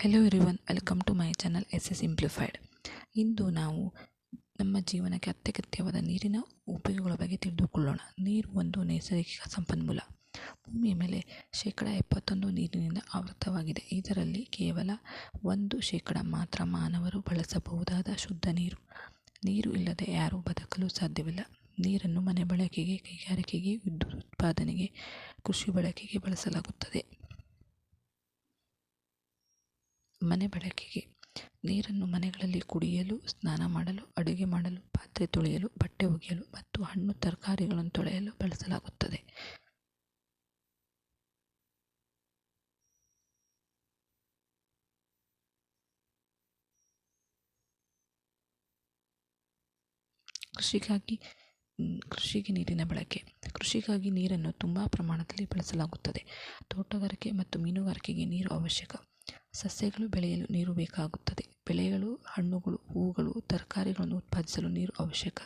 Hello everyone welcome to my channel S S simplified ಇಂದು ನಾವು ನಮ್ಮ ಜೀವನಕ್ಕೆ ಅತ್ಯಗತ್ಯವಾದ ನೀರಿನ ಉಪಯೋಗಗಳ ಬಗ್ಗೆ ತಿಳಿದುಕೊಳ್ಳೋಣ. ನೀರು ಒಂದು ನೈಸರ್ಗಿಕ ಸಂಪನ್ಮೂಲ. ಭೂಮಿಯ ಮೇಲೆ ಶೇಕಡ ಎಪ್ಪತ್ತೊಂದು ನೀರಿನಿಂದ ಆವೃತವಾಗಿದೆ ಇದರಲ್ಲಿ ಕೇವಲ ಒಂದು ಶೇಕಡ ಮಾತ್ರ ಮಾನವರು ಬಳಸಬಹುದಾದ ಶುದ್ಧ ನೀರು. ನೀರು ಇಲ್ಲದೆ ಯಾರೂ ಬದುಕಲು ಸಾಧ್ಯವಿಲ್ಲ. ನೀರನ್ನು ಮನೆ ಬಳಕೆಗೆ, ಕೈಗಾರಿಕೆಗೆ, ವಿದ್ಯುತ್ ಉತ್ಪಾದನೆಗೆ, ಕೃಷಿ ಬಳಕೆಗೆ ಬಳಸಲಾಗುತ್ತದೆ. ಮನೆ ಬಳಕೆಗೆ. ನೀರನ್ನು ಮನೆಗಳಲ್ಲಿ ಕುಡಿಯಲು, ಸ್ನಾನ ಮಾಡಲು, ಅಡುಗೆ ಮಾಡಲು, ಪಾತ್ರೆ ತೊಳೆಯಲು, ಬಟ್ಟೆ ಒಗೆಯಲು ಮತ್ತು ಹಣ್ಣು ತರಕಾರಿಗಳನ್ನು ತೊಳೆಯಲು ಬಳಸಲಾಗುತ್ತದೆ. ಕೃಷಿಗಾಗಿ, ಕೃಷಿಗೆ ನೀರಿನ ಬಳಕೆ. ಕೃಷಿಗಾಗಿ ನೀರನ್ನು ತುಂಬ ಪ್ರಮಾಣದಲ್ಲಿ ಬಳಸಲಾಗುತ್ತದೆ. ತೋಟಗಾರಿಕೆ ಮತ್ತು ಮೀನುಗಾರಿಕೆಗೆ ನೀರು ಅವಶ್ಯಕ. ಸಸ್ಯಗಳು ಬೆಳೆಯಲು ನೀರು ಬೇಕಾಗುತ್ತದೆ. ಬೆಳೆಗಳು, ಹಣ್ಣುಗಳು, ಹೂವುಗಳು, ತರಕಾರಿಗಳನ್ನು ಉತ್ಪಾದಿಸಲು ನೀರು ಅವಶ್ಯಕ.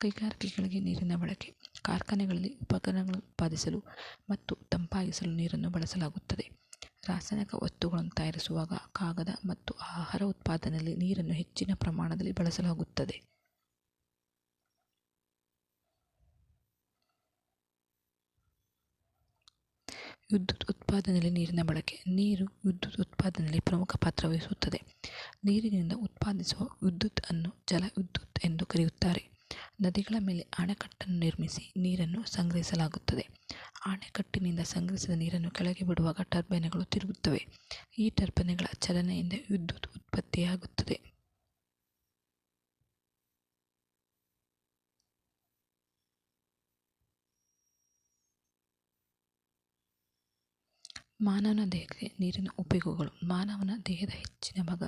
ಕೈಗಾರಿಕೆಗಳಿಗೆ ನೀರಿನ ಬಳಕೆ, ಕಾರ್ಖಾನೆಗಳಲ್ಲಿ ಉಪಕರಣಗಳನ್ನು ಉತ್ಪಾದಿಸಲು ಮತ್ತು ತಂಪಾಗಿಸಲು ನೀರನ್ನು ಬಳಸಲಾಗುತ್ತದೆ. ರಾಸಾಯನಿಕ ವಸ್ತುಗಳನ್ನು ತಯಾರಿಸುವಾಗ ಕಾಗದ ಮತ್ತು ಆಹಾರ ಉತ್ಪಾದನೆಯಲ್ಲಿ ನೀರನ್ನು ಹೆಚ್ಚಿನ ಪ್ರಮಾಣದಲ್ಲಿ ಬಳಸಲಾಗುತ್ತದೆ. ವಿದ್ಯುತ್ ಉತ್ಪಾದನೆಯಲ್ಲಿ ನೀರಿನ ಬಳಕೆ. ನೀರು ವಿದ್ಯುತ್ ಉತ್ಪಾದನೆಯಲ್ಲಿ ಪ್ರಮುಖ ಪಾತ್ರ ವಹಿಸುತ್ತದೆ. ನೀರಿನಿಂದ ಉತ್ಪಾದಿಸುವ ವಿದ್ಯುತ್ ಅನ್ನು ಜಲ ವಿದ್ಯುತ್ ಎಂದು ಕರೆಯುತ್ತಾರೆ. ನದಿಗಳ ಮೇಲೆ ಅಣೆಕಟ್ಟನ್ನು ನಿರ್ಮಿಸಿ ನೀರನ್ನು ಸಂಗ್ರಹಿಸಲಾಗುತ್ತದೆ. ಅಣೆಕಟ್ಟಿನಿಂದ ಸಂಗ್ರಹಿಸಿದ ನೀರನ್ನು ಕೆಳಗೆ ಬಿಡುವಾಗ ಟರ್ಬೈನ್ಗಳು ತಿರುಗುತ್ತವೆ. ಈ ಟರ್ಬೈನ್ಗಳ ಚಲನೆಯಿಂದ ವಿದ್ಯುತ್ ಉತ್ಪತ್ತಿಯಾಗುತ್ತದೆ. ಮಾನವನ ದೇಹಕ್ಕೆ ನೀರಿನ ಉಪಯೋಗಗಳು. ಮಾನವನ ದೇಹದ ಹೆಚ್ಚಿನ ಭಾಗ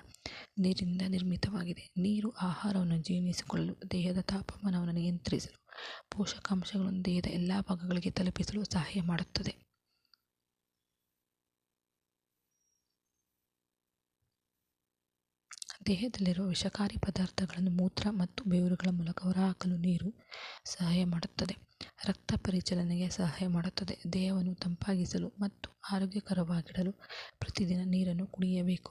ನೀರಿನಿಂದ ನಿರ್ಮಿತವಾಗಿದೆ. ನೀರು ಆಹಾರವನ್ನು ಜೀರ್ಣಿಸಿಕೊಳ್ಳಲು, ದೇಹದ ತಾಪಮಾನವನ್ನು ನಿಯಂತ್ರಿಸಲು, ಪೋಷಕಾಂಶಗಳನ್ನು ದೇಹದ ಎಲ್ಲ ಭಾಗಗಳಿಗೆ ತಲುಪಿಸಲು ಸಹಾಯ ಮಾಡುತ್ತದೆ. ದೇಹದಲ್ಲಿರುವ ವಿಷಕಾರಿ ಪದಾರ್ಥಗಳನ್ನು ಮೂತ್ರ ಮತ್ತು ಬೆವರುಗಳ ಮೂಲಕ ಹೊರಹಾಕಲು ನೀರು ಸಹಾಯ ಮಾಡುತ್ತದೆ. ರಕ್ತ ಪರಿಚಲನೆಗೆ ಸಹಾಯ ಮಾಡುತ್ತದೆ. ದೇಹವನ್ನು ತಂಪಾಗಿಸಲು ಮತ್ತು ಆರೋಗ್ಯಕರವಾಗಿಡಲು ಪ್ರತಿದಿನ ನೀರನ್ನು ಕುಡಿಯಬೇಕು.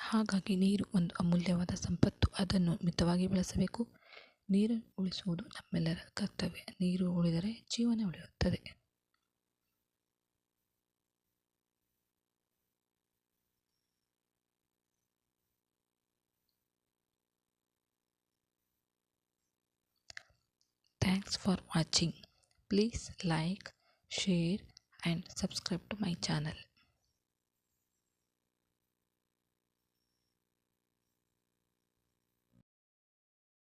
ಹಾಗಾಗಿ ನೀರು ಒಂದು ಅಮೂಲ್ಯವಾದ ಸಂಪತ್ತು. ಅದನ್ನು ಮಿತವಾಗಿ ಬಳಸಬೇಕು. ನೀರನ್ನು ಉಳಿಸುವುದು ನಮ್ಮೆಲ್ಲರ ಕರ್ತವ್ಯ. ನೀರು ಉಳಿದರೆ ಜೀವನ ಉಳಿಯುತ್ತದೆ. Thanks for watching. Please like, share and subscribe to my channel.